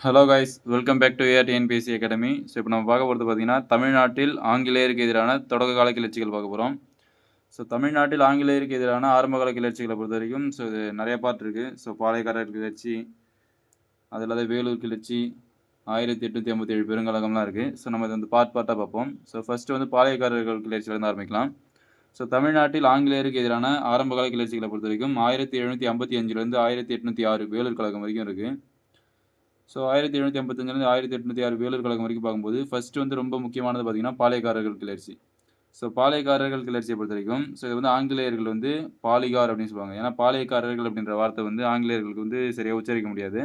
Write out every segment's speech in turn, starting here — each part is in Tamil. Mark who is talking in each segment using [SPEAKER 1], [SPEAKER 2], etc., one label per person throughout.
[SPEAKER 1] Hello guys welcome back to AR TNPSC academy so இப்போ நம்ம பார்க்க போகிறது பார்த்தீங்கன்னா தமிழ்நாட்டில் ஆங்கிலேயருக்கு எதிரான தொடக்க கால கிளர்ச்சிகள் பார்க்க போகிறோம் ஸோ தமிழ்நாட்டில் ஆங்கிலேயருக்கு எதிரான ஆரம்பகால கிளர்ச்சிகளை பொறுத்த வரைக்கும் ஸோ இது நிறைய பாட்டு இருக்குது ஸோ பாளையக்காரர் கிளர்ச்சி அது இல்லாத வேலூர் கிளர்ச்சி ஆயிரத்தி எட்நூற்றி ஐம்பத்தி ஏழு பெருங்கலகம்லாம் இருக்குது ஸோ நம்ம இது வந்து பார்ட் பார்ட்டாக பார்ப்போம். ஸோ ஃபஸ்ட்டு வந்து பாளையக்காரர்கள் கிளர்ச்சியிலேருந்து ஆரம்பிக்கலாம். ஸோ தமிழ்நாட்டில் ஆங்கிலேயருக்கு எதிரான ஆரம்பகால கிளர்ச்சிகளை பொறுத்த வரைக்கும் ஆயிரத்தி எழுநூற்றி ஐம்பத்தி அஞ்சுலேருந்து ஆயிரத்தி எட்நூற்றி ஆறு வேலூர் கழகம் வரைக்கும் இருக்குது ஸோ ஆயிரத்தி எழுநூற்றி ஐம்பத்தஞ்சிலேருந்து ஆயிரத்தி எட்நூற்றி ஆறு வேலூர் கழகம் வரைக்கும் பார்க்கும்போது ஃபஸ்ட்டு வந்து ரொம்ப முக்கியமானது பார்த்திங்கன்னா பாளையக்காரர்கள் கிளர்ச்சி. ஸோ பாளையக்காரர்கள் கிளர்ச்சியை பொறுத்த வரைக்கும் ஸோ இது வந்து ஆங்கிலேயர்கள் வந்து பாலிகார் அப்படின்னு சொல்லுவாங்க. ஏன்னா பாளையக்காரர்கள் அப்படின்ற வார்த்தை வந்து ஆங்கிலேயர்களுக்கு வந்து சரியாக உச்சரிக்க முடியாது.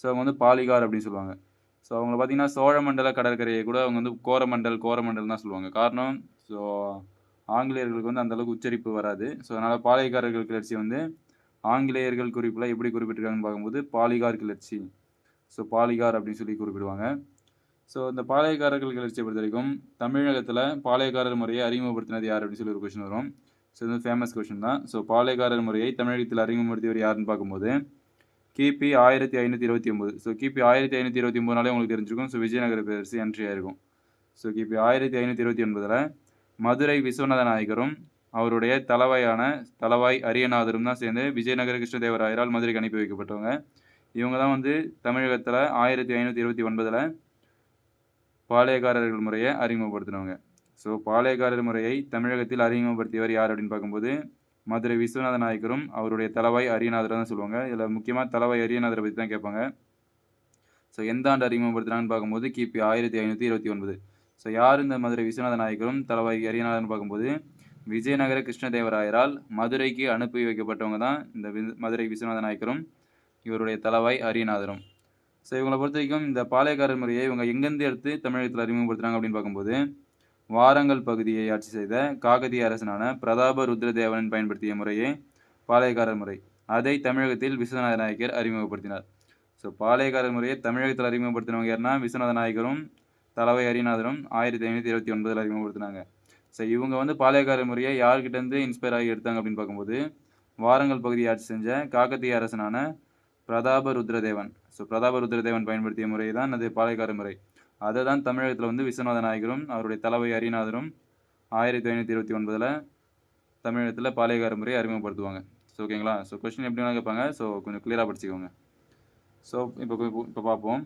[SPEAKER 1] ஸோ அவங்க வந்து பாலிகார் அப்படின்னு சொல்லுவாங்க. ஸோ அவங்கள பார்த்தீங்கன்னா சோழமண்டல கடற்கரையை கூட அவங்க வந்து கோரமண்டல் கோரமண்டல் தான் சொல்லுவாங்க. காரணம் ஸோ ஆங்கிலேயர்களுக்கு வந்து அந்தளவுக்கு உச்சரிப்பு வராது. ஸோ அதனால் பாளையக்காரர்கள் கிளர்ச்சி வந்து ஆங்கிலேயர்கள் குறிப்பில் எப்படி குறிப்பிட்டிருக்காங்கன்னு பார்க்கும்போது பாலிகார் கிளர்ச்சி. ஸோ பாலிகார் அப்படின்னு சொல்லி குறிப்பிடுவாங்க. ஸோ இந்த பாளையக்காரர்கள் கிளர்ச்சியை பொறுத்த வரைக்கும் தமிழகத்தில் பாளையக்காரர் முறையை அறிமுகப்படுத்தினது யார் அப்படின்னு சொல்லி ஒரு கொஷின் வரும். ஸோ இது வந்து ஃபேமஸ் கொஷின் தான். ஸோ பாளையக்காரர் முறையை தமிழகத்தில் அறிமுகப்படுத்தியவர் யாருன்னு பார்க்கும்போது கிபி ஆயிரத்தி ஐநூற்றி இருபத்தி ஒம்பது ஸோ கிபி ஆயிரத்தி ஐநூற்றி இருபத்தி ஒம்பதுனாலே உங்களுக்கு தெரிஞ்சிருக்கும். ஸோ விஜயநகர பேரரசு என்ட்ரி ஆயிருக்கும். ஸோ கிபி ஆயிரத்தி ஐநூற்றி இருபத்தி ஒன்பதில் மதுரை விஸ்வநாத நாயகரும் அவருடைய தலைவாயான தலவாய் அரியநாதரும் தான் சேர்ந்து விஜயநகர கிருஷ்ணதேவராயரால் மதுரைக்கு அனுப்பி வைக்கப்பட்டவங்க. இவங்க தான் வந்து தமிழகத்தில் ஆயிரத்தி ஐநூற்றி இருபத்தி ஒன்பதில் பாளையக்காரர்கள் முறையை அறிமுகப்படுத்தினவங்க. ஸோ பாளையக்காரர் முறையை தமிழகத்தில் அறிமுகப்படுத்தியவர் யார் அப்படின்னு பார்க்கும்போது மதுரை விஸ்வநாத நாயக்கரும் அவருடைய தலைவாய் அரியநாதர் தான் சொல்லுவாங்க. இதில் முக்கியமாக தலைவாய் அரியநாதரை பற்றி தான் கேட்பாங்க. ஸோ எந்த ஆண்டு அறிமுகப்படுத்தினான்னு பார்க்கும்போது கிபி ஆயிரத்தி ஐநூற்றி இருபத்தி ஒன்பது. ஸோ யார் இந்த மதுரை விஸ்வநாத நாயக்கரும் தலைவாய் அரியநாதர்னு பார்க்கும்போது விஜயநகர கிருஷ்ணதேவராயரால் மதுரைக்கு அனுப்பி வைக்கப்பட்டவங்க தான் இந்த மதுரை விஸ்வநாத நாயக்கரும். இவருடைய தலைவாய் அரியநாதரும். ஸோ இவங்களை பொறுத்த வரைக்கும் இந்த பாளையக்காரர் முறையை இவங்க எங்கேருந்து எடுத்து தமிழகத்தில் அறிமுகப்படுத்துகிறாங்க அப்படின்னு பார்க்கும்போது வாரங்கல் பகுதியை ஆட்சி செய்த காகதிய அரசனான பிரதாப ருத்ரதேவனன் பயன்படுத்திய முறையே பாளையக்காரர் முறை. அதை தமிழகத்தில் விஸ்வநாத நாயக்கர் அறிமுகப்படுத்தினார். ஸோ பாளையக்காரர் முறையை தமிழகத்தில் அறிமுகப்படுத்தினவங்க யாருன்னா விஸ்வநாத நாயக்கரும் தலைவை அரிநாதரும் ஆயிரத்தி ஐநூற்றி இருபத்தி ஒன்பதில் அறிமுகப்படுத்தினாங்க. ஸோ இவங்க வந்து பாளையக்காரர் முறையை யார்கிட்டேருந்து இன்ஸ்பயர் ஆகி எடுத்தாங்க அப்படின்னு பார்க்கும்போது வாரங்கல் பகுதியை ஆட்சி செஞ்ச காக்கத்திய அரசனான பிரதாப ருத்ரதேவன். ஸோ பிரதாப ருத்ரதேவன் பயன்படுத்திய முறை தான் அது பாளையக்கார முறை. அதை தான் தமிழகத்தில் வந்து விஸ்வநாத நாயகரும் அவருடைய தலைவை அரிநாதரும் ஆயிரத்தி ஐநூற்றி இருபத்தி ஒன்பதில் தமிழகத்தில் பாளையக்கார முறையை அறிமுகப்படுத்துவாங்க. ஸோ ஓகேங்களா ஸோ கொஸ்டின் எப்படி வேணாலும் கேட்பாங்க. ஸோ கொஞ்சம் கிளியராக படிச்சுக்கோங்க. ஸோ இப்போ இப்போ பார்ப்போம்.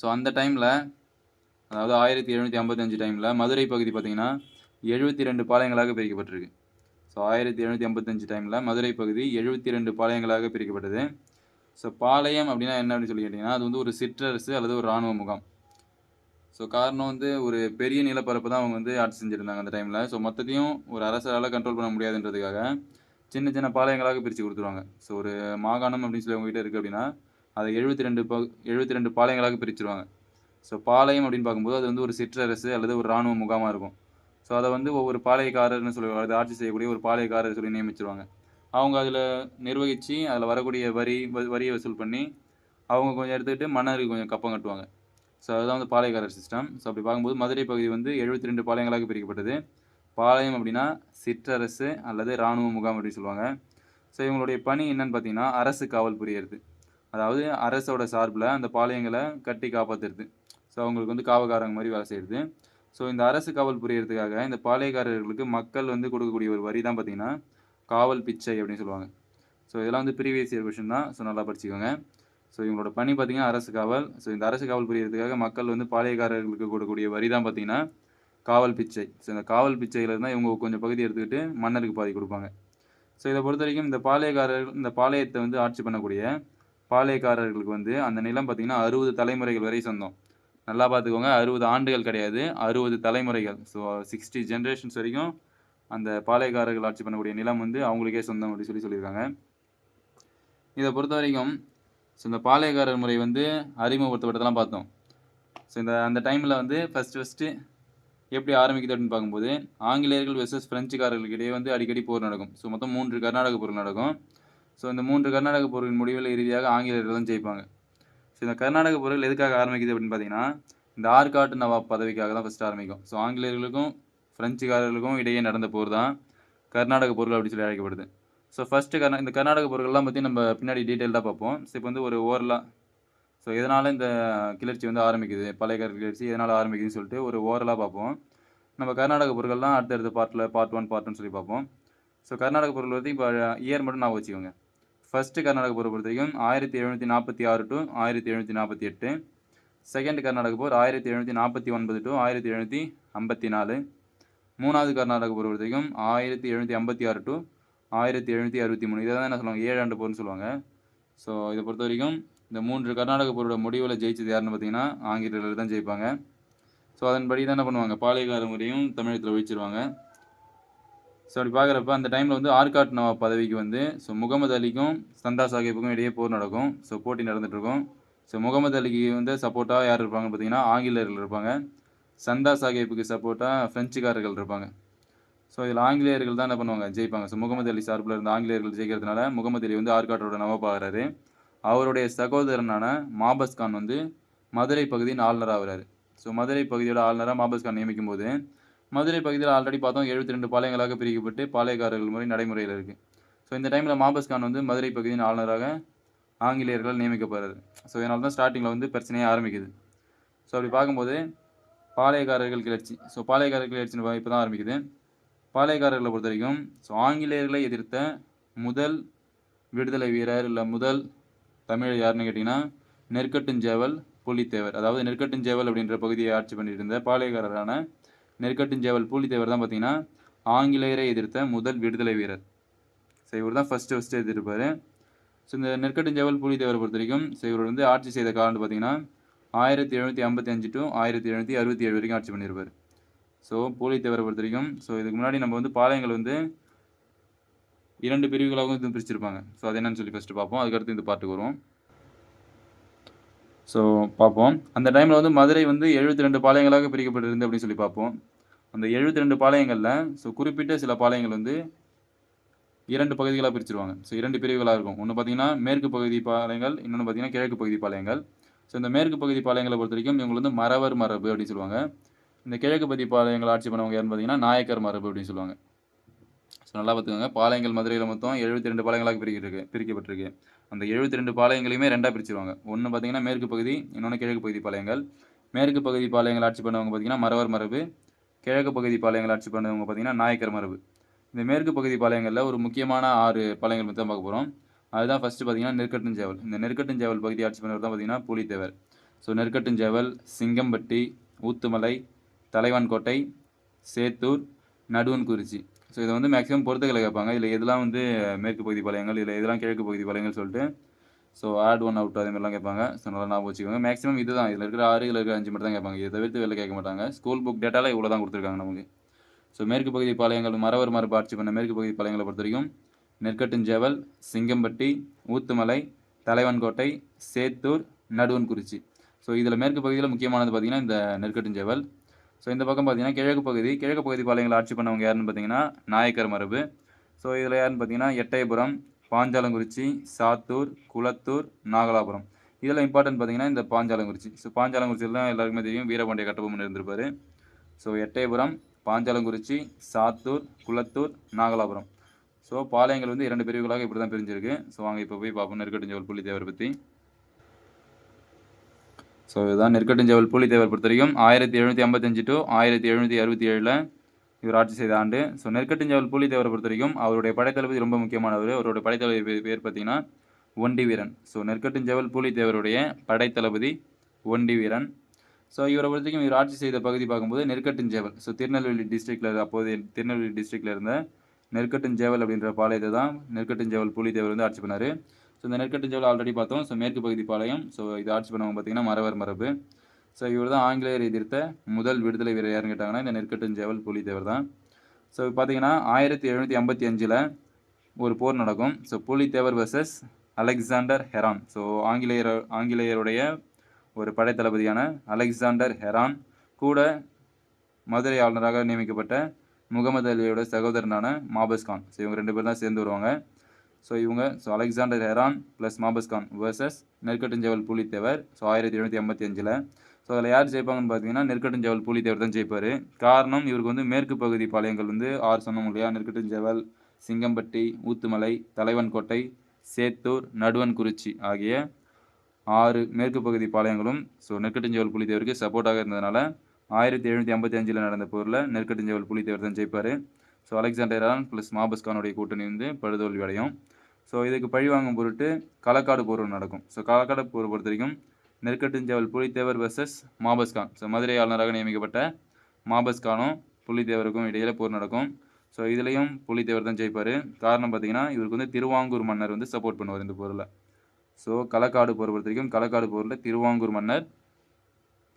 [SPEAKER 1] ஸோ அந்த டைமில் அதாவது ஆயிரத்தி எழுநூற்றி ஐம்பத்தஞ்சு டைமில் மதுரை பகுதி பார்த்திங்கன்னா எழுபத்தி ரெண்டு பாளையங்களாக பிரிக்கப்பட்டிருக்கு. ஸோ ஆயிரத்தி எழுநூற்றி ஐம்பத்தஞ்சு டைமில் மதுரை பகுதி எழுபத்தி ரெண்டு பாளையங்களாக பிரிக்கப்பட்டது. ஸோ பாளையம் அப்படின்னா என்ன அப்படின்னு சொல்லி கேட்டிங்கன்னா அது வந்து ஒரு சிற்றரசு அல்லது ஒரு இராணுவ முகாம். ஸோ காரணம் வந்து ஒரு பெரிய நிலப்பரப்பு தான் அவங்க வந்து ஆட்சி செஞ்சுருந்தாங்க அந்த டைமில் ஸோ மொத்தத்தையும் ஒரு அரசால் கண்ட்ரோல் பண்ண முடியாதுன்றதுக்காக சின்ன சின்ன பாளையங்களாக பிரித்து கொடுத்துருவாங்க. ஸோ ஒரு மாகாணம் அப்படின்னு சொல்லி அவங்ககிட்ட இருக்குது அப்படின்னா அதை எழுபத்தி ரெண்டு ப எழுபத்தி ரெண்டு பாளையங்களாக பிரிச்சுருவாங்க. ஸோ பாளையம் அப்படின்னு பார்க்கும்போது அது வந்து ஒரு சிற்றரசு அல்லது ஒரு இராணுவ முகாமாக இருக்கும். ஸோ அதை வந்து ஒவ்வொரு பாளையக்காரர்னு சொல்லுவாங்க. அதை ஆட்சி செய்யக்கூடிய ஒரு பாளையக்காரர் சொல்லி நியமிச்சிருவாங்க. அவங்க அதில் நிர்வகித்து அதில் வரக்கூடிய வரி வ- வரியை வசூல் பண்ணி அவங்க கொஞ்சம் எடுத்துக்கிட்டு மன்னருக்கு கொஞ்சம் கப்பம் கட்டுவாங்க. ஸோ அதுதான் வந்து பாளையக்காரர் சிஸ்டம் ஸோ அப்படி பார்க்கும்போது மதுரை பகுதி வந்து எழுபத்தி ரெண்டு பாளையங்களாக பிரிக்கப்பட்டது. பாளையம் அப்படின்னா சிற்றரசு அல்லது இராணுவ முகாம் அப்படின்னு சொல்லுவாங்க. ஸோ இவங்களுடைய பணி என்னன்னு பார்த்தீங்கன்னா அரசு காவல் புரியறது. அதாவது அரசோட சார்பில் அந்த பாளையங்களை கட்டி காப்பாற்றுறது ஸோ அவங்களுக்கு வந்து காவல்காரங்க மாதிரி வேலை செய்கிறது ஸோ இந்த அரசு காவல் புரியறதுக்காக இந்த பாளையக்காரர்களுக்கு மக்கள் வந்து கொடுக்கக்கூடிய ஒரு வரி தான் பார்த்தீங்கன்னா காவல் பிச்சை அப்படின்னு சொல்லுவாங்க. ஸோ இதெல்லாம் வந்து ப்ரீவியஸ் இயர் கொஷின் தான். ஸோ நல்லா படிச்சுக்கோங்க. ஸோ இவங்களோட பணி பார்த்தீங்கன்னா அரசு காவல். ஸோ இந்த அரசு காவல் புரியறதுக்காக மக்கள் வந்து பாளையக்காரர்களுக்கு கொடுக்கக்கூடிய வரி தான் பார்த்தீங்கன்னா காவல் பிச்சை. ஸோ இந்த காவல் பிச்சையில் இருந்தால் இவங்க கொஞ்சம் பகுதி எடுத்துக்கிட்டு மன்னருக்கு பாதி கொடுப்பாங்க. ஸோ இதை பொறுத்த வரைக்கும் இந்த பாளையக்காரர்கள் இந்த பாளையத்தை வந்து ஆட்சி பண்ணக்கூடிய பாளையக்காரர்களுக்கு வந்து அந்த நிலம் பார்த்தீங்கன்னா அறுபது தலைமுறைகள் வரை சொந்தம். நல்லா பார்த்துக்கோங்க. அறுபது ஆண்டுகள் கிடையாது. அறுபது தலைமுறைகள். ஸோ சிக்ஸ்டி ஜென்ரேஷன்ஸ் வரைக்கும் அந்த பாளையக்காரர்கள் ஆட்சி பண்ணக்கூடிய நிலம் வந்து அவங்களுக்கே சொந்தம் அப்படி சொல்லி சொல்லியிருக்காங்க. இதை பொறுத்த வரைக்கும் ஸோ இந்த பாளையக்காரர் முறை வந்து அறிமுகப்படுத்தப்பட்டதெல்லாம் பார்த்தோம். ஸோ இந்த அந்த டைமில் வந்து ஃபஸ்ட்டு ஃபஸ்ட்டு எப்படி ஆரம்பிக்குது அப்படின்னு பார்க்கும்போது ஆங்கிலேயர்கள் வெர்சஸ் ஃப்ரெஞ்சுக்காரர்களுக்கிடையே வந்து அடிக்கடி போர் நடக்கும். ஸோ மொத்தம் மூன்று கர்நாடக போர் நடக்கும். ஸோ இந்த மூன்று கர்நாடக போரின் முடிவில் இறுதியாக ஆங்கிலேயர்கள் தான் ஜெயிப்பாங்க. ஸோ இந்த கர்நாடக போர்கள் எதுக்காக ஆரம்பிக்குது அப்படின்னு பார்த்தீங்கன்னா இந்த ஆற்காட்டு நவாப் பதவிக்காக தான் ஃபஸ்ட்டு ஆரம்பிக்கும். ஸோ ஆங்கிலேயர்களுக்கும் ஃப்ரெஞ்சுக்காரர்களுக்கும் இடையே நடந்த போர் தான் கர்நாடக போர்கள் அப்படின்னு சொல்லி அழைக்கப்படுது. ஸோ ஃபஸ்ட்டு கர்நா இந்த கர்நாடக போர்கள்லாம் பற்றி நம்ம பின்னாடி டீட்டெயில்டாக பார்ப்போம். ஸோ இப்போ வந்து ஒரு ஓரலாக ஸோ எதனால் இந்த கிளர்ச்சி வந்து ஆரம்பிக்குது பழைய கிளர்ச்சி எதனால் ஆரம்பிக்குதுன்னு சொல்லிட்டு ஒரு ஓரலாக பார்ப்போம். நம்ம கர்நாடக பொருட்கள்லாம் அடுத்தடுத்த பார்ட்டில் பார்ட் ஒன் பார்ட் டூன்னு சொல்லி பார்ப்போம். ஸோ கர்நாடக பொருள் வந்து இப்போ இயர் மட்டும் நான் வச்சுக்கோங்க. ஃபஸ்ட்டு கர்நாடக போர் பொறுத்த வரைக்கும் ஆயிரத்தி எழுநூற்றி நாற்பத்தி ஆறு டு ஆயிரத்தி எழுநூற்றி நாற்பத்தி எட்டு. செகண்ட் கர்நாடக போர் ஆயிரத்தி எழுநூற்றி நாற்பத்தி ஒன்பது டு ஆயிரத்தி எழுநூற்றி ஐம்பத்தி நாலு. மூணாவது கர்நாடக போர் பொறுத்த வரைக்கும் ஆயிரத்தி எழுநூற்றி ஐம்பத்தி ஆறு டு ஆயிரத்தி எழுநூற்றி அறுபத்தி மூணு. இதை தான் என்ன சொல்லுவாங்க? ஏழு ஆண்டு போர்னு சொல்லுவாங்க. ஸோ இதை பொறுத்த வரைக்கும் இந்த மூன்று கர்நாடக போரோட முடிவில் ஜெயிச்சது யாருன்னு பார்த்தீங்கன்னா ஆங்கிலேயர்கள் தான் ஜெயிப்பாங்க. ஸோ அதன்படி தான் என்ன பண்ணுவாங்க? பாளையக்கார முறையும் தமிழகத்தில் ஒழிச்சிருவாங்க. ஸோ அப்படி பார்க்குறப்ப அந்த டைமில் வந்து ஆர்காட் நவாப் பதவிக்கு வந்து ஸோ முகமது அலிக்கும் சந்தா சாஹிப்புக்கும் இடையே போர் நடக்கும். ஸோ போட்டி நடந்துகிட்ருக்கும் ஸோ முகமது அலிக்கு வந்து சப்போர்ட்டாக யார் இருப்பாங்கன்னு பார்த்தீங்கன்னா ஆங்கிலேயர்கள் இருப்பாங்க. சந்தா சாஹிப்புக்கு சப்போர்ட்டாக ஃப்ரெஞ்சுக்காரர்கள் இருப்பாங்க. ஸோ இதில் ஆங்கிலேயர்கள் தான் என்ன பண்ணுவாங்க? ஜெயிப்பாங்க. ஸோ முகமது அலி சார்பில் இருந்த ஆங்கிலேயர்கள் ஜெயிக்கிறதுனால முகமது அலி வந்து ஆர்காட்டோட நவாபாகிறாரு அவருடைய சகோதரனான மாபஸ் கான் வந்து மதுரை பகுதியின் ஆளுநராக ஆகிறாரு ஸோ மதுரை பகுதியோட ஆளுநராக மாபஸ் கான் நியமிக்கும் போது மதுரை பகுதியில் ஆல்ரெடி பார்த்தோம் எழுபத்தி ரெண்டு பாளையங்களாக பிரிக்கப்பட்டு பாளையக்காரர்கள் முறை நடைமுறையில் இருக்குது ஸோ இந்த டைமில் மாபஸ் கான் வந்து மதுரை பகுதியின் ஆளுநராக ஆங்கிலேயர்களால் நியமிக்கப்படுறாரு. ஸோ இதனால தான் ஸ்டார்டிங்கில் வந்து பிரச்சனையே ஆரம்பிக்குது. ஸோ அப்படி பார்க்கும்போது பாளையக்காரர்கள் கிளர்ச்சி. ஸோ பாளையக்காரர்கள் கிளர்ச்சின்னு இப்போ தான் ஆரம்பிக்குது. பாளையக்காரர்களை பொறுத்த வரைக்கும் ஸோ ஆங்கிலேயர்களை எதிர்த்த முதல் விடுதலை வீரர் இல்லை முதல் தமிழ் யாருன்னு கேட்டிங்கன்னா நெற்கட்டுஞ்சேவல் புலித்தேவர். அதாவது நெற்கட்டுஞ்சேவல் அப்படின்ற பகுதியை ஆட்சி பண்ணிட்டு இருந்த பாளையக்காரரான நெற்கட்டுஞ்சேவல் பூலித்தேவர் தான் பார்த்தீங்கன்னா ஆங்கிலேயரை எதிர்த்த முதல் விடுதலை வீரர். ஸோ இவர் தான் ஃபஸ்ட்டு ஃபஸ்ட்டு எதிர்ப்பார். ஸோ இந்த நெற்கட்டுஞ்சேவல் பூலித்தேவரை பொறுத்த வரைக்கும் ஸோ இவர் வந்து ஆட்சி செய்த காலம்னு பார்த்தீங்கன்னா ஆயிரத்தி எழுநூற்றி ஐம்பத்தி அஞ்சு டு ஆயிரத்தி எழுநூற்றி அறுபத்தி ஏழு வரைக்கும் ஆட்சி பண்ணியிருப்பார் ஸோ பூலித்தேவரை பொறுத்த வரைக்கும் ஸோ இதுக்கு முன்னாடி நம்ம வந்து பாளையங்கள் வந்து இரண்டு பிரிவுகளாகவும் இது பிரிச்சிருப்பாங்க. ஸோ அது என்னன்னு சொல்லி ஃபஸ்ட்டு பார்ப்போம். அதுக்கடுத்து இந்த பாட்டுக்கு வருவோம். ஸோ பார்ப்போம். அந்த டைமில் வந்து மதுரை வந்து எழுபத்தி ரெண்டு பாளையங்களாக பிரிக்கப்பட்டிருந்து அப்படின்னு சொல்லி பார்ப்போம். அந்த எழுபத்தி ரெண்டு பாளையங்களில் ஸோ குறிப்பிட்ட சில பாளையங்கள் வந்து இரண்டு பகுதிகளாக பிரிச்சிருவாங்க. ஸோ இரண்டு பிரிவுகளாக இருக்கும். ஒன்று பார்த்தீங்கன்னா மேற்கு பகுதி பாளையங்கள் இன்னொன்று பார்த்தீங்கன்னா கிழக்கு பகுதி பாளையங்கள். ஸோ இந்த மேற்கு பகுதி பாளையங்களை பொறுத்த வரைக்கும் இவங்க வந்து மறவர் மரபு அப்படின்னு சொல்லுவாங்க. இந்த கிழக்கு பகுதி பாளையங்கள் ஆட்சி பண்ணவங்க யாருன்னு பார்த்தீங்கன்னா நாயக்கர் மரபு அப்படின்னு சொல்லுவாங்க. ஸோ நல்லா பார்த்துக்கோங்க. பாளையங்கள் மதுரையில் மொத்தம் எழுபத்தி ரெண்டு பாளையங்களாக பிரிக்கிருக்கு பிரிக்கப்பட்டிருக்கு. அந்த எழுபத்தி ரெண்டு பாளையங்களையுமே ரெண்டாக பிரிச்சிருவாங்க. ஒன்று பார்த்தீங்கன்னா மேற்கு பகுதி இன்னொன்று கிழக்கு பகுதி பாளையங்கள். மேற்கு பகுதி பாளையங்கள் ஆட்சி பண்ணவங்க பார்த்தீங்கன்னா மரவர் மரபு. கிழக்கு பகுதி பாளையங்கள் ஆட்சி பண்ணவங்க பார்த்தீங்கன்னா நாயக்கர் மரபு. இந்த மேற்கு பகுதி பாளையங்களில் ஒரு முக்கியமான ஆறு பாளையங்கள் பற்றி தான் பார்க்க போகிறோம் அதுதான் ஃபஸ்ட்டு பார்த்தீங்கன்னா நெற்கட்டுஞ்சேவல். இந்த நெற்கட்டுஞ்சேவல் பகுதி ஆட்சி பண்ணவர் தான் பார்த்தீங்கன்னா புலித்தேவர். ஸோ நெற்கட்டுஞ்சேவல் சிங்கம்பட்டி ஊத்துமலை தலைவான்கோட்டை சேத்தூர் நடுவன்குறிச்சி. ஸோ இதை வந்து மேக்ஸிமம் பொறுத்துக்களை கேட்பாங்க. இதில் எதெல்லாம் வந்து மேற்கு பகுதி பாளையங்கள் இதில் எதெல்லாம் கிழக்கு பகுதி பாளையங்கள் சொல்லிட்டு ஸோ ஆட் ஒன் அவுட் அதே மாதிரிலாம் கேட்பாங்க. ஸோ நல்லா ஞாபகம் வச்சுக்கோங்க. மேக்ஸிமம் இதுதான். இதில் இருக்கிற ஆறு இதில் இருக்கிற அஞ்சு மட்டும் தான் கேட்பாங்க. இதை தவிர்த்து வெளில கேட்க மாட்டாங்க. ஸ்கூல் புக் டேட்டாவில் இவ்வளோ தான் கொடுத்துருக்காங்க நமக்கு. ஸோ மேற்கு பகுதி பாளையங்கள் மரவர் மரபு ஆட்சி பண்ண மேற்கு பகுதி பாளையங்களை பொறுத்த வரைக்கும் நெற்கட்டுஞ்சேவல் சிங்கம்பட்டி ஊத்துமலை தலைவன்கோட்டை சேத்தூர் நடுவன்குறிச்சி. ஸோ இதில் மேற்கு பகுதியில் முக்கியமானது பார்த்திங்கன்னா இந்த நெற்கட்டுஞ்சேவல் ஸோ இந்த பக்கம் பார்த்தீங்கன்னா கிழக்கு பகுதி கிழக்கு பகுதி பாளையங்களை ஆட்சி பண்ணவங்க யாருன்னு பார்த்தீங்கன்னா நாயக்கர் மரபு. ஸோ இதில் யாருன்னு பார்த்தீங்கன்னா எட்டயபுரம் பாஞ்சாலங்குறிச்சி சாத்தூர் குளத்தூர் நாகலாபுரம். இதில் இம்பார்ட்டன்ட் பார்த்தீங்கன்னா இந்த பாஞ்சாலங்குறிச்சி. ஸோ பாஞ்சாலங்குறிச்சியில் தான் எல்லாருக்குமே தெரியும் வீரபாண்டிய கட்டபொம்மன் இருந்திருப்பார். ஸோ எட்டயபுரம் பாஞ்சாலங்குறிச்சி சாத்தூர் குளத்தூர் நாகலாபுரம். ஸோ பாளையங்கள் வந்து இரண்டு பிரிவுகளாக இப்படி தான் பிரிஞ்சிருக்கு. ஸோ அங்கே இப்போ போய் பார்ப்போம். புள்ளி தேவரை பற்றி ஸோ இதுதான் நெற்கட்டுஞ்சவல் புலித்தேவர் பொறுத்த வரைக்கும் ஆயிரத்தி எழுநூற்றி ஐம்பத்தஞ்சு டு ஆயிரத்தி எழுநூற்றி அறுபத்தி ஏழில் இவர் ஆட்சி செய்த ஆண்டு. ஸோ நெற்கட்டுஞ்சவல் புலித்தேவரை பொறுத்த வரைக்கும் அவருடைய படைத்தளபதி ரொம்ப முக்கியமானவர். அவருடைய படைத்தளபதி பேர் பார்த்தீங்கன்னா ஒண்டி வீரன். ஸோ நெற்கட்டுஞ்சவல் புலித்தேவருடைய படைத்தளபதி ஒண்டி வீரன். ஸோ இவரை பொறுத்த வரைக்கும் இவர் ஆட்சி செய்த பகுதி பார்க்கும்போது நெற்கட்டுஞ்சேவல் ஸோ திருநெல்வேலி டிஸ்ட்ரிக்டில் அப்போது திருநெல்வேலி டிஸ்ட்ரிக்டில் இருந்த நெற்கட்டுஞ்சேவல் அப்படின்ற பாளையத்தை தான் நெற்கட்டுஞ்சேவல் புலித்தேவர் வந்து ஆட்சி பண்ணார். ஸோ இந்த நெற்கட்டுஞ்சேவல் ஆல்ரெடி பார்த்தோம். ஸோ மேற்கு பகுதி பாளையம். ஸோ இது ஆட்சி பண்ணவங்க பார்த்தீங்கன்னா மரவர் மரபு. ஸோ இவர் தான் ஆங்கிலேயர் எதிர்த்த முதல் விடுதலை வீரர் யாருன்னு கேட்டாங்கன்னா இந்த நெற்கட்டுஞ்சேவல் புலித்தேவர் தான். ஸோ பார்த்தீங்கன்னா ஆயிரத்தி எழுநூற்றி ஐம்பத்தி அஞ்சில் ஒரு போர் நடக்கும். So Pulithevar versus Alexander Heron. So ஆங்கிலேயர் ஆங்கிலேயருடைய ஒரு படைத்தளபதியான அலெக்சாண்டர் ஹெரான் கூட மதுரை ஆளுநராக நியமிக்கப்பட்ட முகமது அலியோட சகோதரனான மாபஸ் கான் ஸோ இவங்க ரெண்டு பேரும் தான் சேர்ந்து வருவாங்க. ஸோ இவங்க so Alexander Heron plus Mahfuz Khan versus Nerkattumseval Pulithevar so ஆயிரத்தி எழுநூற்றி ஐம்பத்தி அஞ்சில். ஸோ அதில் யார் ஜெயிப்பாங்கன்னு பார்த்தீங்கன்னா நெற்கட்டுஞ்சவல் புலித்தேவர் தான் ஜெயிப்பார். காரணம் இவருக்கு வந்து மேற்கு பகுதி பாளையங்கள் வந்து ஆறு சொன்னோம் இல்லையா? நெற்கட்டுஞ்சவல் சிங்கம்பட்டி ஊத்துமலை தலைவன்கோட்டை சேத்தூர் நடுவன்குறிச்சி ஆகிய ஆறு மேற்கு பகுதி பாளையங்களும் ஸோ நெற்கட்டுஞ்செவல் புலித்தேவருக்கு சப்போர்ட்டாக இருந்ததுனால ஆயிரத்தி எழுநூற்றி ஐம்பத்தி அஞ்சில் நடந்த போரில் நெற்கட்டுஞ்செவல் புலித்தேவர் தான் ஜெயிப்பார். ஸோ அலெக்சாண்டர் ஹெரான் ப்ளஸ் மாபஸ்கானுடைய கூட்டணி வந்து படுதோல்வி அடையும். ஸோ இதுக்கு பழிவாங்கும் பொருட்டு களக்காடு போர் நடக்கும். ஸோ களக்காடு போர் பொறுத்த வரைக்கும் நெற்கட்டுஞ்செவல் புலித்தேவர் வெர்சஸ் மாபஸ்கான் ஸோ மதுரை ஆளுநராக நியமிக்கப்பட்ட மாபஸ்கானும் புலித்தேவருக்கும் இடையில போர் நடக்கும். ஸோ இதுலேயும் புலித்தேவர் தான் ஜெயிப்பார். காரணம் பார்த்தீங்கன்னா இவருக்கு வந்து திருவாங்கூர் மன்னர் வந்து சப்போர்ட் பண்ணுவார் இந்த போரில். ஸோ களக்காடு போர் பொறுத்த வரைக்கும் களக்காடு போரில் திருவாங்கூர் மன்னர்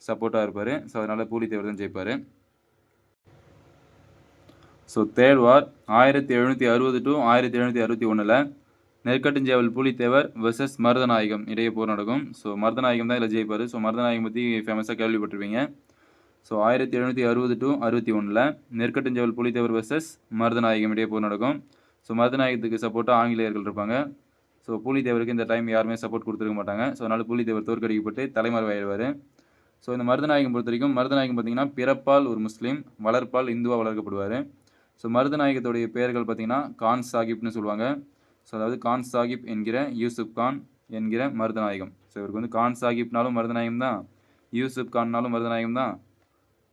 [SPEAKER 1] சப்போர்ட்டாக இருப்பார். ஸோ அதனால் பூலித்தேவர் தான் ஜெயிப்பார். ஸோ தேழ்வார் ஆயிரத்தி எழுநூற்றி அறுபது டு ஆயிரத்தி எழுநூற்றி அறுபத்தி ஒன்றில் நெற்கட்டுஞ்சேவல் பூலித்தேவர் வெர்சஸ் மருதநாயகம். இடையே போர் நடக்கும். ஸோ மருதநாயகம் தான் இதில் ஜெயிப்பார். ஸோ மருதநாயகம் பற்றி ஃபேமஸாக கேள்விப்பட்டிருப்பீங்க. ஸோ ஆயிரத்தி எழுநூற்றி அறுபது டு அறுபத்தி ஒன்றில் நெற்கட்டுஞ்சேவல் புலித்தேவர் வெர்சஸ் மருதநாயகம் இடையே போர் நடக்கும். ஸோ மருதநாயகத்துக்கு சப்போர்ட்டாக ஆங்கிலேயர்கள் இருப்பாங்க. ஸோ புலித்தேவருக்கு இந்த டைம் யாருமே சப்போர்ட் கொடுத்துருக்க மாட்டாங்க. ஸோ அதனால் புலித்தேவர் தோற்கடிக்கப்பட்டு தலைமறைவாயிடுவார். ஸோ இந்த மருதநாயகம் பொறுத்த வரைக்கும் மருதநாயகம் பார்த்தீங்கன்னா பிறப்பால் ஒரு முஸ்லீம் வளர்ப்பால் இந்துவாக வளர்க்கப்படுவார். ஸோ மருதநாயகத்துடைய பெயர்கள் பார்த்தீங்கன்னா கான் சாஹிப்னு சொல்லுவாங்க. ஸோ அதாவது கான் சாஹிப் என்கிற யூசுப் கான் என்கிற மருதநாயகம். ஸோ இவருக்கு வந்து கான் சாஹிப்னாலும் மருதநாயகம் தான் யூசுப் கான்னாலும் மருதநாயகம் தான்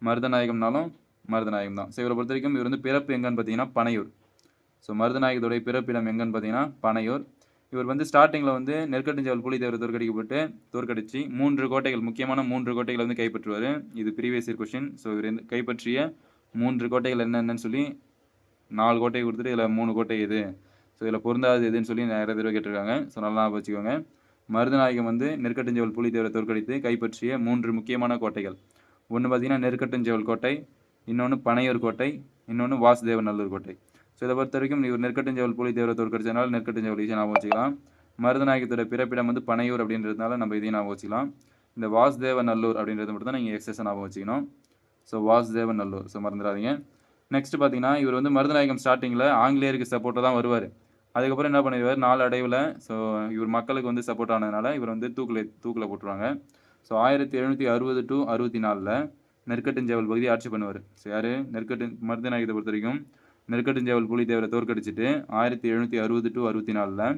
[SPEAKER 1] மருதநாயகம்னாலும் மருதநாயகம் தான் ஸோ இவரை பொறுத்த வரைக்கும் இவர் வந்து பிறப்பு எங்கன்னு பார்த்தீங்கன்னா பனையூர். ஸோ மருதநாயகத்துடைய பிறப்பிடம் எங்கன்னு பார்த்தீங்கன்னா பனையூர். இவர் வந்து ஸ்டார்டிங்கில் வந்து நெற்கட்டுஞ்சவல் புலிதேவர் தோற்கடிக்கப்பட்டு தோற்கடிச்சு மூன்று கோட்டைகள் முக்கியமான மூன்று கோட்டைகளை வந்து கைப்பற்றுவார். இது ப்ரீவியஸ் இயர் கொஷின் ஸோ இவர் கைப்பற்றிய மூன்று கோட்டைகள் என்னென்னு சொல்லி நாலு கோட்டையை கொடுத்துட்டு இதில் மூணு கோட்டை இது. ஸோ இதில் பொருந்தாது எதுன்னு சொல்லி நிறைய தடவை கேட்டிருக்காங்க. ஸோ நல்லா வச்சுக்கோங்க. மருதநாயகம் வந்து நெற்கட்டுஞ்சவல் புலித்தேவரை தோற்கடித்து கைப்பற்றிய மூன்று முக்கியமான கோட்டைகள். ஒன்று பார்த்தீங்கன்னா நெற்கட்டுஞ்சவல் கோட்டை இன்னொன்று பனையூர் கோட்டை இன்னொன்று வாசுதேவநல்லூர் கோட்டை. ஸோ இதை பொறுத்த வரைக்கும் இவர் நெற்கட்டுஞ்சவல் புலித்தேவரை தோற்கடிச்சதுனால நெற்கட்டுஞ்சவல் ஈஸியாக ஞாபகம் வச்சுக்கலாம். மருதநாயகத்தோட பிறப்பிடம் வந்து பனையூர் அப்படின்றதுனால நம்ம இதையும் ஞாபகம் வச்சுக்கலாம். இந்த வாசுதேவநல்லூர் அப்படின்றது மட்டும் தான் நீங்கள் எக்ஸஸ் ஞாபகம் வச்சுக்கணும். ஸோ வாசுதேவநல்லூர் ஸோ மறந்துடாதீங்க. நெக்ஸ்ட் பார்த்தீங்கன்னா இவர் வந்து மருதநாயகம் ஸ்டார்டிங்கில் ஆங்கிலேயருக்கு சப்போர்ட்டாக தான் வருவார். அதுக்கப்புறம் என்ன பண்ணிடுவார்? நாலு அடைவில் ஸோ இவர் மக்களுக்கு வந்து சப்போர்ட் ஆனதுனால இவர் வந்து தூக்கில் தூக்கில் போட்டுருவாங்க. ஸோ ஆயிரத்தி எழுநூற்றி அறுபது டு அறுபத்தி நாலில் நெற்கட்டுஞ்சேவல் பகுதி ஆட்சி பண்ணுவார். ஸோ யார்? நெற்கட்டு மருதநாயகத்தை பொறுத்த வரைக்கும் நெற்கட்டுஞ்சேவல் புலித்தேவரை தோற்கடிச்சிட்டு ஆயிரத்தி எழுநூற்றி அறுபது டு அறுபத்தி நாலில்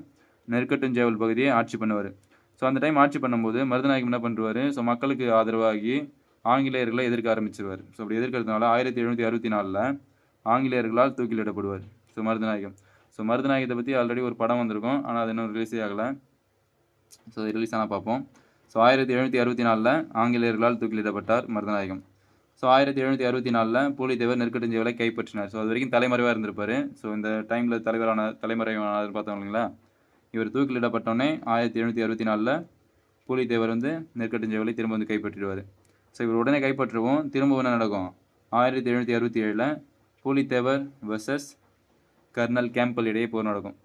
[SPEAKER 1] நெற்கட்டுஞ்சேவல் பகுதியை ஆட்சி பண்ணுவார். ஸோ அந்த டைம் ஆட்சி பண்ணும்போது மருதநாயகம் என்ன பண்ணுவார் ஸோ மக்களுக்கு ஆதரவாகி ஆங்கிலேயர்களை எதிர்க்க ஆரம்பிச்சிருவார். ஸோ அப்படி எதிர்க்கிறதுனால ஆயிரத்தி எழுநூற்றி அறுபத்தி நாலில் ஆங்கிலேயர்களால் தூக்கிலிடப்படுவார். ஸோ மருதநாயகம். ஸோ மருதநாயகத்தை பற்றி ஆல்ரெடி ஒரு படம் வந்திருக்கும். ஆனால் அது இன்னும் ரிலீஸே ஆகலை. ஸோ ரிலீஸ் ஆனால் பார்ப்போம். ஸோ ஆயிரத்தி எழுநூற்றி அறுபத்தி நாலில் ஆங்கிலேயர்களால் தூக்கிலிடப்பட்டார் மருதநாயகம். ஸோ ஆயிரத்தி எழுநூற்றி அறுபத்தி நாலில் பூலித்தேவர் நெற்கட்டுஞ்சேவலை கைப்பற்றினார். ஸோ அது வரைக்கும் தலைமறைவாக இருந்திருப்பார். ஸோ இந்த டைமில் தலைவரான தலைமறைவான பார்த்தோம் இல்லைங்களா? இவர் தூக்கிலிடப்பட்டோன்னே ஆயிரத்தி எழுநூற்றி அறுபத்தி நாலில் பூலித்தேவர் வந்து நெற்கட்டுஞ்சேவலை திரும்ப வந்து கைப்பற்றிடுவார். ஸோ இவர் உடனே கைப்பற்றுவோம். திரும்ப என்ன நடக்கும்? ஆயிரத்தி எழுநூற்றி அறுபத்தி ஏழில் பூலித்தேவர் வெர்சஸ் கர்னல் கேம்பல் இடையே போர் நடக்கும்.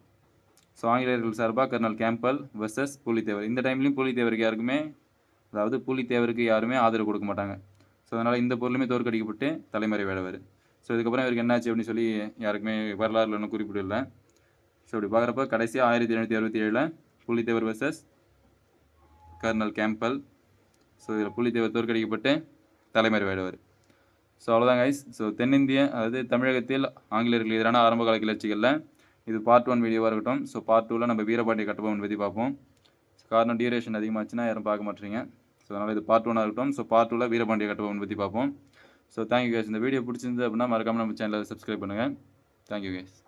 [SPEAKER 1] ஸோ ஆங்கிலேயர்கள் சார்பாக கர்னல் கேம்பல் வெர்சஸ் பூலித்தேவர். இந்த டைம்லையும் பூலித்தேவருக்கு யாருக்குமே அதாவது பூலித்தேவருக்கு யாருமே ஆதரவு கொடுக்க மாட்டாங்க. ஸோ அதனால் இந்த பொருளுமே தோற்கடிக்கப்பட்டு தலைமறை வேடவர். ஸோ இதுக்கப்புறம் இவருக்கு என்னாச்சு அப்படின்னு சொல்லி யாருக்குமே வரலாறுல ஒன்றும் குறிப்பிடல ஸோ இப்படி பார்க்குறப்ப கடைசியாக ஆயிரத்தி எழுநூற்றி அறுபத்தி ஏழில் Pulithevar versus colonel Campbell so இதில் புலித்தேவர் தோற்கடிக்கப்பட்டு தலைமறை வேடுவார் ஸோ அவ்வளோதான் கைஸ் ஸோ தென்னிந்திய அதாவது தமிழகத்தில் ஆங்கிலேயர்களுக்கு எதிரான ஆரம்பகால கிளர்ச்சிகளில் இது பார்ட் ஒன் வீடியோவாக இருக்கட்டும். ஸோ பார்ட் டூவில் நம்ம வீரபாண்டிய கட்டபொம்மன் பற்றி பார்ப்போம். காரணம் டியூரேஷன் அதிகமாச்சுன்னா யாரும் பார்க்க மாட்டேறீங்க ஸோ அதனால் இது பார்ட் ஒன்னாக இருக்கட்டும். ஸோ பார்ட் டூவில் வீரபாண்டிய கட்டபொம்மன் பற்றி பார்ப்போம். ஸோ தேங்க்யூ கேஸ் இந்த வீடியோ பிடிச்சிருந்து அப்படின்னா மறக்காமல் நம்ம சேனலை சப்ஸ்கிரைப் பண்ணுங்கள் தேங்க்யூ கேஸ்